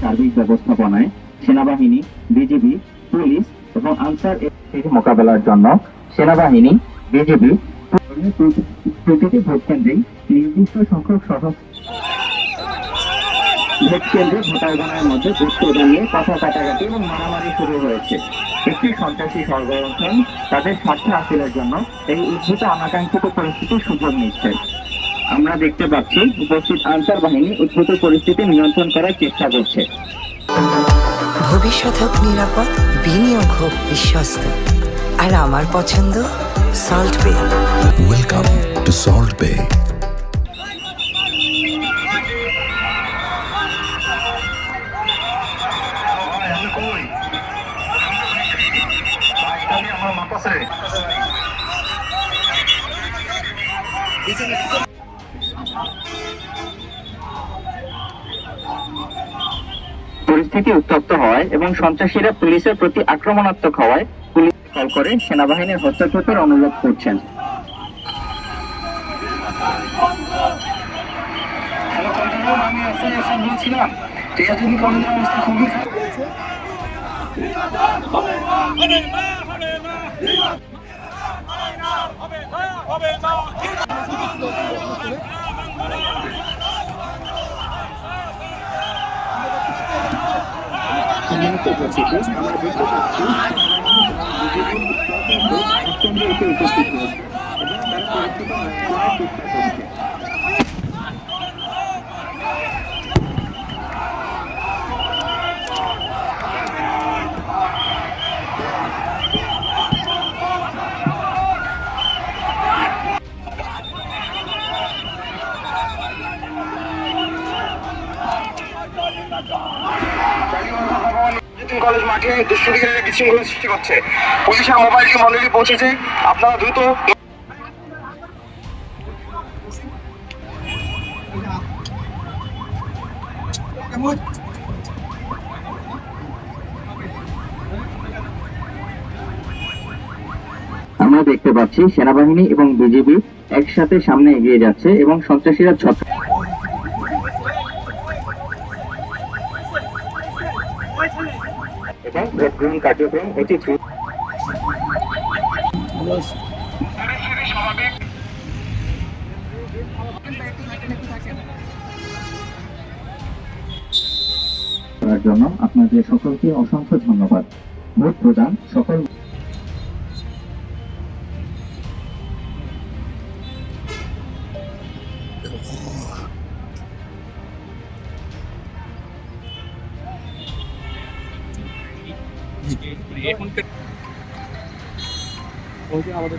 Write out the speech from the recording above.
সার্বিক ব্যবস্থাপনায় সেনাবাহিনী, বিজিবি, পুলিশ এবং আনসার এর মোকাবেলার জন্য সেনাবাহিনী, বিজিবি প্রতিটি ভোট নির্দিষ্ট সংখ্যক সদস্য ভোট কেন্দ্রে মধ্যে ভোট প্রদান কথা কাটাকাটি এবং মারামারি শুরু হয়েছে। একটি সন্ত্রাসী সংগঠন তাদের স্বার্থ হাসিলের জন্য এই উদ্ভূত অনাকাঙ্ক্ষিত পরিস্থিতির সুযোগ নিচ্ছে। আমরা দেখতে পাচ্ছি উপস্থিত আনসার বাহিনী উদ্ভূত পরিস্থিতি নিয়ন্ত্রণ করার চেষ্টা করছে। ভবিষ্যৎ হোক নিরাপদ বিনিয়োগ হোক বিশ্বস্ত। আর আমার পছন্দ সল্ট বে Welcome to Salt Bay. পরিস্থিতি উত্তপ্ত হওয়ায় এবং সন্ত্রাসীরা পুলিশের প্রতি আক্রমণাত্মক হওয়ায় পুলিশ কল করে সেনাবাহিনীর হস্তক্ষেপের অনুরোধ করছেন। আমি খুবই উপস্থিত হয়েছে Thank you. নতুন কলেজ মাঠে দুষ্কৃতিকারীরা বিশৃঙ্খলা সৃষ্টি করছে। পুলিশের মোবাইলটি মন্দিরে পৌঁছেছে। আপনারা দ্রুত আমরা দেখতে পাচ্ছি সেনাবাহিনী এবং বিজিবি একসাথে সামনে এগিয়ে যাচ্ছে এবং সন্ত্রাসীরা ছত্র এবং ভোট গ্রহণ কার্যক্রম অতি জন্য আপনাদের সকলকে অসংখ্য ধন্যবাদ। ভোট প্রদান সকল আমাদের